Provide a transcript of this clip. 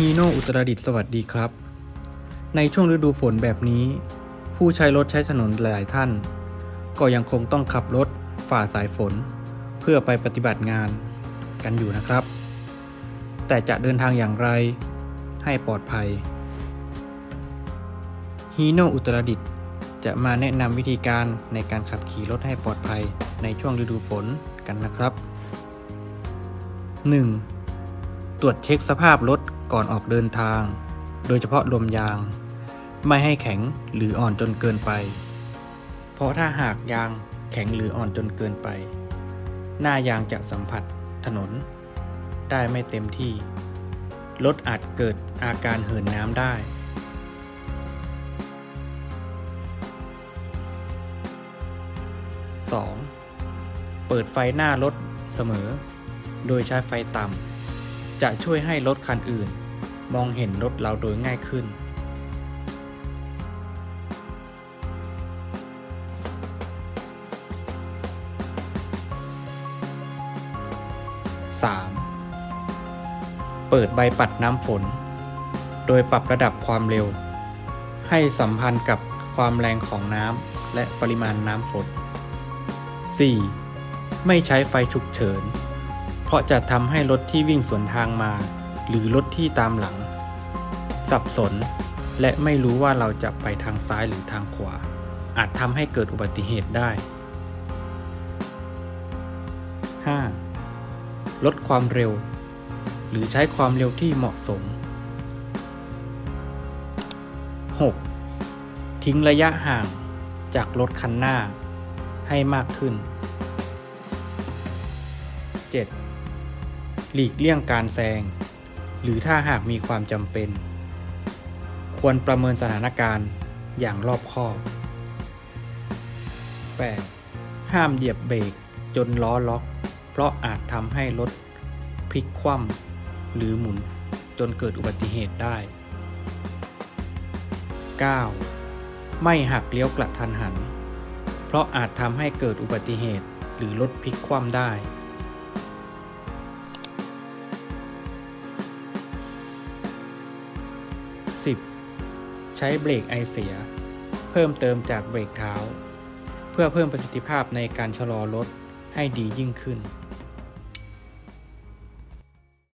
ฮีโน่อุตรดิตสวัสดีครับ ในช่วงฤดูฝนแบบนี้ ผู้ใช้รถใช้ถนนหลายท่าน ก็ยังคงต้องขับรถฝ่าสายฝน เพื่อไปปฏิบัติงานกันอยู่นะครับ แต่จะเดินทางอย่างไรให้ปลอดภัยฮีโน่อุตรดิตจะมาแนะนำวิธีการในการขับขี่รถให้ปลอดภัยในช่วงฤดูฝนกันนะครับ 1. ตรวจเช็คสภาพรถก่อนออกเดินทาง โดยเฉพาะลมยาง ไม่ให้แข็งหรืออ่อนจนเกินไป เพราะถ้าหากยางแข็งหรืออ่อนจนเกินไป หน้ายางจะสัมผัสถนน ได้ไม่เต็มที่ รถอาจเกิดอาการเหินน้ำได้ 2. เปิดไฟหน้ารถเสมอ โดยใช้ไฟต่ำ จะช่วยให้รถคันอื่น มองเห็นรถเราโดยง่ายขึ้น 3. เปิดใบปัดน้ำฝน โดยปรับระดับความเร็ว ให้สัมพันธ์กับความแรงของน้ำและปริมาณน้ำฝน 4. ไม่ใช้ไฟฉุกเฉิน เพราะจะทำให้รถที่วิ่งสวนทางมา หรือรถที่ตามหลัง สับสน และไม่รู้ว่าเราจะไปทางซ้ายหรือทางขวา อาจทำให้เกิดอุบัติเหตุได้ 5. ลดความเร็ว หรือใช้ความเร็วที่เหมาะสม 6. ทิ้งระยะห่างจากรถคันหน้าให้มากขึ้น 7. หลีกเลี่ยงการแซง หรือถ้าหากมีความจำเป็น ควรประเมินสถานการณ์อย่างรอบคอบ 8. ห้ามเหยียบเบรกจนล้อล็อก เพราะอาจทำให้รถพลิกคว่ำหรือหมุนจนเกิดอุบัติเหตุได้ 9. ไม่หักเลี้ยวกระทันหัน เพราะอาจทำให้เกิดอุบัติเหตุหรือรถพลิกคว่ำได้ 10. ใช้เบรกไอเสีย เพิ่มเติมจากเบรกเท้า เพื่อเพิ่มประสิทธิภาพในการชะลอรถให้ดียิ่งขึ้น